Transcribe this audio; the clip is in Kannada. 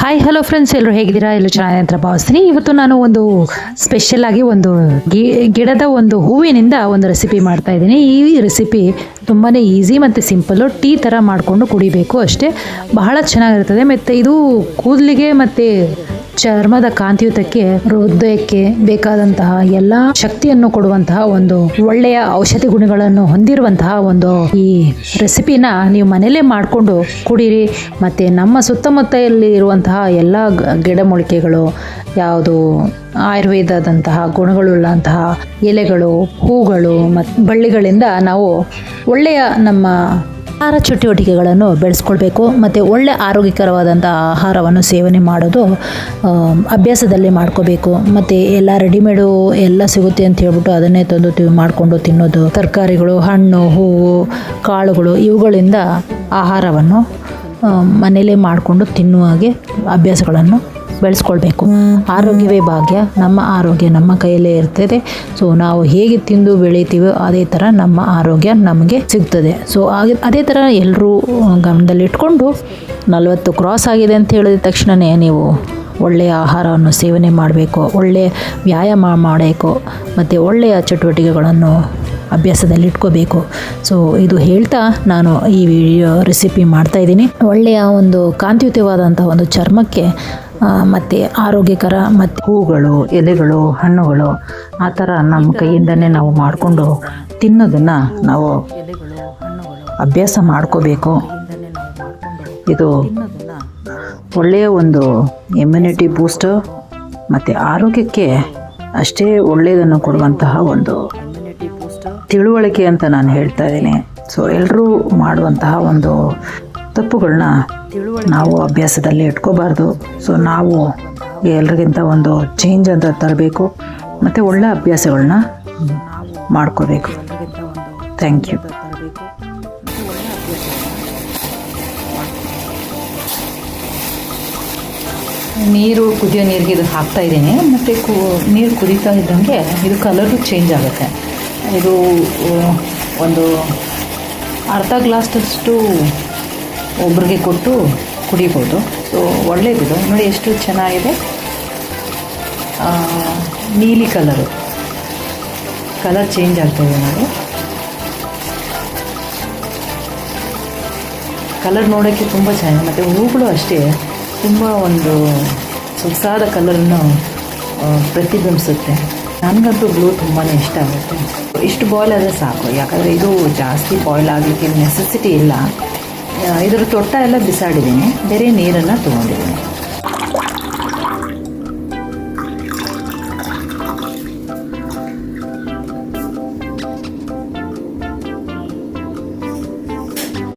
ಹಾಯ್ ಹಲೋ ಫ್ರೆಂಡ್ಸ್ ಎಲ್ಲರೂ ಹೇಗಿದ್ದೀರಾ? ಎಲ್ಲರೂ ಚೆನ್ನಾಗಿದೆ ಅಂತ ಭಾವಿಸ್ತೀನಿ. ಇವತ್ತು ನಾನು ಒಂದು ಸ್ಪೆಷಲ್ ಆಗಿ ಒಂದು ಗಿಡದ ಒಂದು ಹೂವಿನಿಂದ ಒಂದು ರೆಸಿಪಿ ಮಾಡ್ತಾ ಇದ್ದೀನಿ. ಈ ರೆಸಿಪಿ ತುಂಬಾ ಈಸಿ ಮತ್ತು ಸಿಂಪಲ್ಲು ಟೀ ಥರ ಮಾಡಿಕೊಂಡು ಕುಡಿಬೇಕು ಅಷ್ಟೇ. ಬಹಳ ಚೆನ್ನಾಗಿರ್ತದೆ. ಮತ್ತು ಇದು ಕೂದಲಿಗೆ ಮತ್ತು ಚರ್ಮದ ಕಾಂತಿಯುತಕ್ಕೆ ಹೃದಯಕ್ಕೆ ಬೇಕಾದಂತಹ ಎಲ್ಲಾ ಶಕ್ತಿಯನ್ನು ಕೊಡುವಂತಹ ಒಂದು ಒಳ್ಳೆಯ ಔಷಧಿ ಗುಣಗಳನ್ನು ಹೊಂದಿರುವಂತಹ ಒಂದು ಈ ರೆಸಿಪಿನ ನೀವು ಮನೆಯಲ್ಲೇ ಮಾಡಿಕೊಂಡು ಕುಡೀರಿ. ಮತ್ತೆ ನಮ್ಮ ಸುತ್ತಮುತ್ತದಲ್ಲಿ ಇರುವಂತಹ ಎಲ್ಲ ಗಿಡಮೂಲಿಕೆಗಳು ಯಾವುದು ಆಯುರ್ವೇದದಂತಹ ಗುಣಗಳುಳ್ಳಂತಹ ಎಲೆಗಳು, ಹೂಗಳು ಮತ್ತು ಬಳ್ಳಿಗಳಿಂದ ನಾವು ಒಳ್ಳೆಯ ನಮ್ಮ ಆಹಾರ ಚಟುವಟಿಕೆಗಳನ್ನು ಬೆಳೆಸ್ಕೊಳ್ಬೇಕು, ಮತ್ತು ಒಳ್ಳೆ ಆರೋಗ್ಯಕರವಾದಂಥ ಆಹಾರವನ್ನು ಸೇವನೆ ಮಾಡೋದು ಅಭ್ಯಾಸದಲ್ಲಿ ಮಾಡ್ಕೋಬೇಕು. ಮತ್ತು ಎಲ್ಲ ರೆಡಿಮೇಡು ಎಲ್ಲ ಸಿಗುತ್ತೆ ಅಂತ ಹೇಳ್ಬಿಟ್ಟು ಅದನ್ನೇ ತಂದು ಮಾಡಿಕೊಂಡು ತಿನ್ನೋದು. ತರಕಾರಿಗಳು, ಹಣ್ಣು, ಹೂವು, ಕಾಳುಗಳು ಇವುಗಳಿಂದ ಆಹಾರವನ್ನು ಮನೇಲೇ ಮಾಡಿಕೊಂಡು ತಿನ್ನುವ ಹಾಗೆ ಅಭ್ಯಾಸಗಳನ್ನು ಬೆಳೆಸ್ಕೊಳ್ಬೇಕು. ಆರೋಗ್ಯವೇ ಭಾಗ್ಯ. ನಮ್ಮ ಆರೋಗ್ಯ ನಮ್ಮ ಕೈಯಲ್ಲೇ ಇರ್ತದೆ. ಸೊ ನಾವು ಹೇಗೆ ತಿಂದು ಬೆಳಿತೀವೋ ಅದೇ ಥರ ನಮ್ಮ ಆರೋಗ್ಯ ನಮಗೆ ಸಿಗ್ತದೆ. ಸೊ ಹಾಗೆ ಅದೇ ಥರ ಎಲ್ಲರೂ ಗಮನದಲ್ಲಿಟ್ಕೊಂಡು ನಲವತ್ತು ಕ್ರಾಸ್ ಆಗಿದೆ ಅಂತ ಹೇಳಿದ ತಕ್ಷಣವೇ ನೀವು ಒಳ್ಳೆಯ ಆಹಾರವನ್ನು ಸೇವನೆ ಮಾಡಬೇಕು. ಒಳ್ಳೆಯ ವ್ಯಾಯಾಮ ಮಾಡಬೇಕು. ಮತ್ತು ಒಳ್ಳೆಯ ಚಟುವಟಿಕೆಗಳನ್ನು ಅಭ್ಯಾಸದಲ್ಲಿ ಇಟ್ಕೋಬೇಕು. ಸೊ ಇದು ಹೇಳ್ತಾ ನಾನು ಈ ವಿಡಿಯೋ ರೆಸಿಪಿ ಮಾಡ್ತಾಯಿದ್ದೀನಿ ಒಳ್ಳೆಯ ಒಂದು ಕಾಂತಿಯುತವಾದಂಥ ಒಂದು ಚರ್ಮಕ್ಕೆ ಮತ್ತು ಆರೋಗ್ಯಕರ ಮತ್ತು ಹೂಗಳು ಎಲೆಗಳು ಹಣ್ಣುಗಳು ಆ ಥರ ನಮ್ಮ ಕೈಯಿಂದನೇ ನಾವು ಮಾಡಿಕೊಂಡು ತಿನ್ನೋದನ್ನು ನಾವು ಅಭ್ಯಾಸ ಮಾಡ್ಕೋಬೇಕು. ಇದು ಒಳ್ಳೆಯ ಒಂದು ಇಮ್ಯುನಿಟಿ ಬೂಸ್ಟರ್ ಮತ್ತು ಆರೋಗ್ಯಕ್ಕೆ ಅಷ್ಟೇ ಒಳ್ಳೆಯದನ್ನು ಕೊಡುವಂತಹ ಒಂದು ತಿಳುವಳಿಕೆ ಅಂತ ನಾನು ಹೇಳ್ತಾ ಇದ್ದೀನಿ. ಸೊ ಎಲ್ಲರೂ ಮಾಡುವಂತಹ ಒಂದು ತಪ್ಪುಗಳನ್ನ ನಾವು ಅಭ್ಯಾಸದಲ್ಲಿ ಇಟ್ಕೋಬಾರ್ದು. ಸೊ ನಾವು ಎಲ್ರಿಗಿಂತ ಒಂದು ಚೇಂಜ್ ಅಂತ ತರಬೇಕು. ಮತ್ತು ಒಳ್ಳೆ ಅಭ್ಯಾಸಗಳನ್ನ ಮಾಡ್ಕೋಬೇಕು. ಥ್ಯಾಂಕ್ ಯು ನೀರು ಕುದಿಯೋ ನೀರಿಗೆ ಇದು ಹಾಕ್ತಾ ಇದ್ದೀನಿ. ಮತ್ತು ಕು, ನೀರು ಕುದೀತಾ ಇದ್ದಂಗೆ ಇದು ಕಲರು ಚೇಂಜ್ ಆಗುತ್ತೆ. ಇದು ಒಂದು ಅರ್ಧ ಗ್ಲಾಸ್ದಷ್ಟು ಒಬ್ರಿಗೆ ಕೊಟ್ಟು ಕುಡಿಬೋದು. ಸೊ, ಒಳ್ಳೇದಿದು. ನೋಡಿ, ಎಷ್ಟು ಚೆನ್ನಾಗಿದೆ. ನೀಲಿ ಕಲರು. ಕಲರ್ ಚೇಂಜ್ ಆಗ್ತಾಯಿದೆ ನೋಡಿ. ಕಲರ್ ನೋಡೋಕ್ಕೆ ತುಂಬ ಚೆನ್ನಾಗಿದೆ. ಮತ್ತು ಹೂಗಳು ಅಷ್ಟೇ ತುಂಬ ಒಂದು ಸೊಗಸಾದ ಕಲರನ್ನು ಪ್ರತಿಬಿಂಬಿಸುತ್ತೆ. ನನಗಂತೂ ಬ್ಲೂ ತುಂಬಾ ಇಷ್ಟ ಆಗುತ್ತೆ. ಇಷ್ಟು ಬಾಯ್ಲ್ ಆದರೆ ಸಾಕು. ಯಾಕಂದರೆ ಇದು ಜಾಸ್ತಿ ಬಾಯ್ಲ್ ಆಗಲಿಕ್ಕೆ ನೆಸೆಸಿಟಿ ಇಲ್ಲ. ಇದರ ತೊಟ್ಟ ಎಲ್ಲ ಬಿಸಾಡಿದ್ದೀನಿ. ಬೇರೆ ನೀರನ್ನು ತೊಗೊಂಡಿದ್ದೀನಿ.